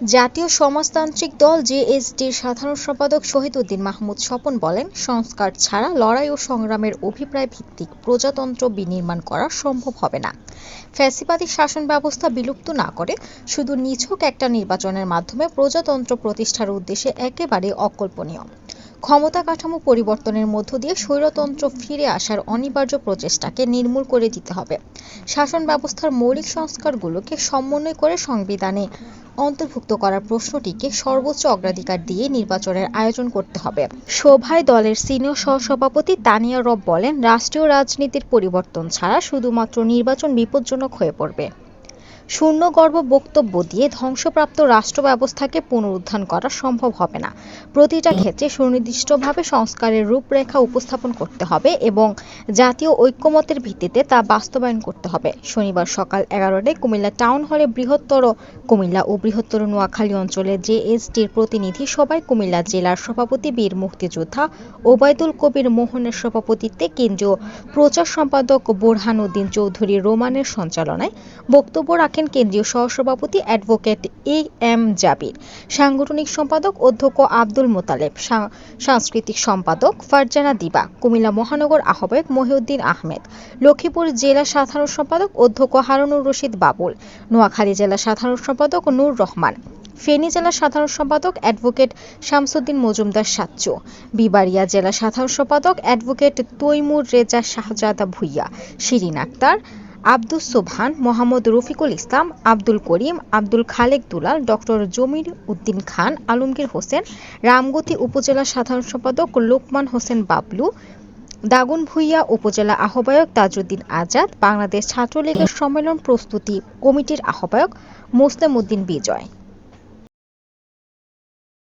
জাতীয় সমাজতান্ত্রিক দল জেএসডির সাধারণ সম্পাদক শহীদ উদ্দিন মাহমুদ স্বপন বলেন, সংস্কার ছাড়া লড়াই ও সংগ্রামের অভিপ্রায় ভিত্তিক প্রজাতন্ত্র বিনির্মাণ করা সম্ভব হবে না। ফ্যাসিবাদী শাসন ব্যবস্থা বিলুপ্ত না করে শুধু নিছক একটা নির্বাচনের মাধ্যমে প্রজাতন্ত্র প্রতিষ্ঠার উদ্দেশ্যে একেবারে অকল্পনীয়। ক্ষমতা কাঠামো পরিবর্তনের মধ্য দিয়ে স্বৈরতন্ত্র ফিরে আসার অনিবার্য প্রচেষ্টাকে নির্মূল করে দিতে হবে। শাসন ব্যবস্থার মৌলিক সংস্কারগুলোকে সমন্বয় করে সংবিধানে অন্তর্ভুক্ত করার প্রশ্নটিকে সর্বোচ্চ অগ্রাধিকার দিয়ে নির্বাচনের আয়োজন করতে হবে। সভায় দলের সিনিয়র সহসভাপতি তানিয়া রব বলেন, রাষ্ট্রীয় রাজনীতির পরিবর্তন ছাড়া শুধুমাত্র নির্বাচন বিপজ্জনক হয়ে পড়বে। শূন্যগর্ভ বক্তব্য দিয়ে ধ্বংসপ্রাপ্ত রাষ্ট্র ব্যবস্থাকে পুনরুত্থান করা সম্ভব হবে না। প্রতিটা ক্ষেত্রে সুনির্দিষ্টভাবে সংস্কারের রূপরেখা উপস্থাপন করতে হবে এবং জাতীয় ঐক্যমতের ভিত্তিতে তা বাস্তবায়ন করতে হবে। শনিবার সকাল এগারোটায় কুমিল্লা টাউন হলে বৃহত্তর কুমিল্লা ও বৃহত্তর নোয়াখালী অঞ্চলে জেএসডির প্রতিনিধি সভায় কুমিল্লা জেলার সভাপতি বীর মুক্তিযোদ্ধা ওবায়দুল কবির মোহনের সভাপতিত্বে কেন্দ্রীয় প্রচার সম্পাদক বোরহানউদ্দিন চৌধুরী রোমানের সঞ্চালনায় বক্তব্য রাখেন কেন্দ্রীয় সহসভাপতি অ্যাডভোকেট এ এম জাবির, সাংগঠনিক সম্পাদক অধ্যক্ষ আব্দুল মোতালেব সাংস্কৃতিক সম্পাদক ফারজানা দিবা, কুমিল্লা মহানগর আহ্বায়ক মহিউদ্দিন আহমেদ, লক্ষ্মীপুর জেলা সাধারণ সম্পাদক অধ্যক্ষ হারুনুর রশিদ বাবুল, নোয়াখালী জেলা সাধারণ সম্পাদক নূর রহমান, ফেনী জেলা সাধারণ সম্পাদক অ্যাডভোকেট শামসুদ্দিন মজুমদার সাচ্চু, বিবাড়িয়া জেলা সাধারণ সম্পাদক অ্যাডভোকেট তৈমুর রেজা শাহজাদা ভুইয়া, শিরিন আক্তার আব্দুস সোভান মোহাম্মদ রফিকুল ইসলাম, আব্দুল করিম, আব্দুল খালেক দুলাল, ডক্টর জমির উদ্দিন খান, আলমগীর হোসেন, রামগতি উপজেলা সাধারণ সম্পাদক লোকমান হোসেন বাবলু দাগনভূঞা উপজেলা আহ্বায়ক তাজউদ্দিন আজাদ, বাংলাদেশ ছাত্রলীগের সম্মেলন প্রস্তুতি কমিটির আহ্বায়ক মোসলেম উদ্দিন বিজয়।